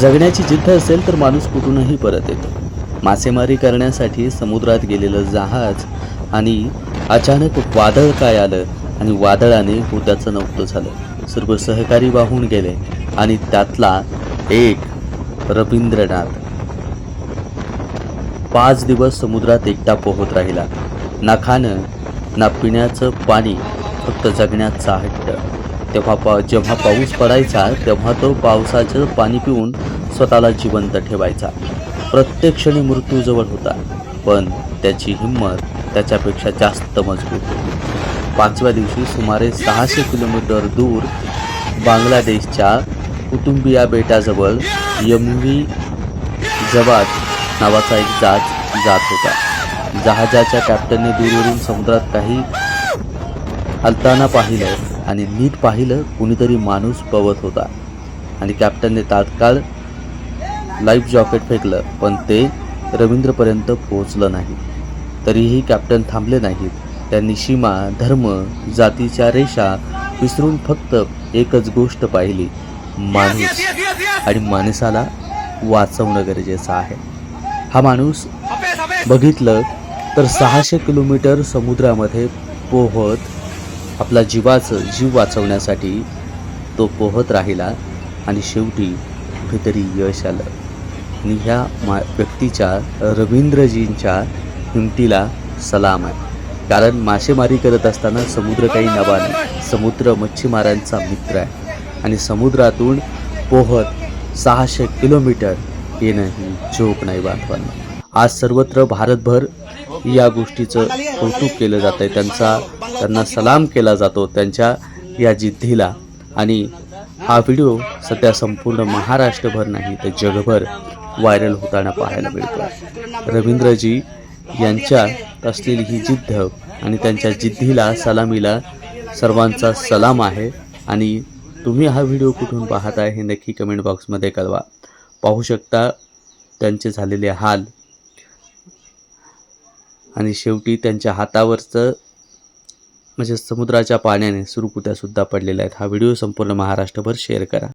जगण्याची जिद्द असेल तर माणूस कुठूनही परत येतो. मासेमारी करण्यासाठी समुद्रात गेलेलं जहाज आणि अचानक वादळ काय आलं आणि वादळाने होत्याचं नव्हतं झालं. सर्व सहकारी वाहून गेले आणि त्यातला एक रवींद्रनाथ पाच दिवस समुद्रात एकटा पोहत राहिला. ना खाणं ना पिण्याचं पाणी फक्त जगण्याचा हट्ट. तेव्हा पा जेव्हा पाऊस पडायचा तेव्हा तो पावसाचं पाणी पिऊन स्वतःला जिवंत ठेवायचा. प्रत्येक क्षणी मृत्यूजवळ होता पण त्याची हिंमत त्याच्यापेक्षा जास्त मजबूत होती. पाचव्या दिवशी सुमारे सहाशे किलोमीटर दूर बांगलादेशच्या कुटुंबिया बेटाजवळ यमवी जवाज नावाचा एक जहाज जात होता. जहाजाच्या कॅप्टनने दूरवरून समुद्रात काही हलताना पाहिलं आणि नीट पाहिलं कुणीतरी माणूस पवत होता. आणि कॅप्टनने तात्काळ लाईफ जॉकेट फेकलं पण ते रवींद्रपर्यंत पोहोचलं नाही. तरीही कॅप्टन थांबले नाहीत. त्यांनी सीमा धर्म जातीच्या रेषा विसरून फक्त एकच गोष्ट पाहिली माणूस. आणि माणसाला वाचवणं गरजेचं आहे. हा माणूस बघितलं तर सहाशे किलोमीटर समुद्रामध्ये पोहत आपला जीवाचं जीव वाचवण्यासाठी तो पोहत राहिला आणि शेवटी कुठेतरी यश आलं. आणि ह्या मा व्यक्तीच्या रवींद्रजींच्या हिमतीला सलाम आहे. कारण मासेमारी करत असताना समुद्र काही नवा नाही. समुद्र मच्छीमारांचा मित्र आहे. आणि समुद्रातून पोहत सहाशे किलोमीटर येणं ही झोप नाही बांधवांना आज सर्वत्र भारतभर या गोष्टीचं कौतुक केलं जातं आहे त्यांचा त्यांना सलाम केला जातो त्यांच्या या जिद्दीला. आणि हा व्हिडिओ सध्या संपूर्ण महाराष्ट्रभर नाही तर जगभर व्हायरल होताना पाहायला मिळतो रवींद्रजी यांच्यात असलेली ही जिद्द आणि त्यांच्या जिद्दीला सलामीला सर्वांचा सलाम आहे. आणि तुम्ही हा व्हिडिओ कुठून पाहत आहे हे नक्की कमेंट बॉक्समध्ये कळवा. पाहू शकता त्यांचे झालेले हाल आणि शेवटी त्यांच्या हातावरचं म्हणजे समुद्राच्या पाण्याने सुरकुत्यासुद्धा पडलेल्या आहेत. हा व्हिडिओ संपूर्ण महाराष्ट्रभर शेअर करा.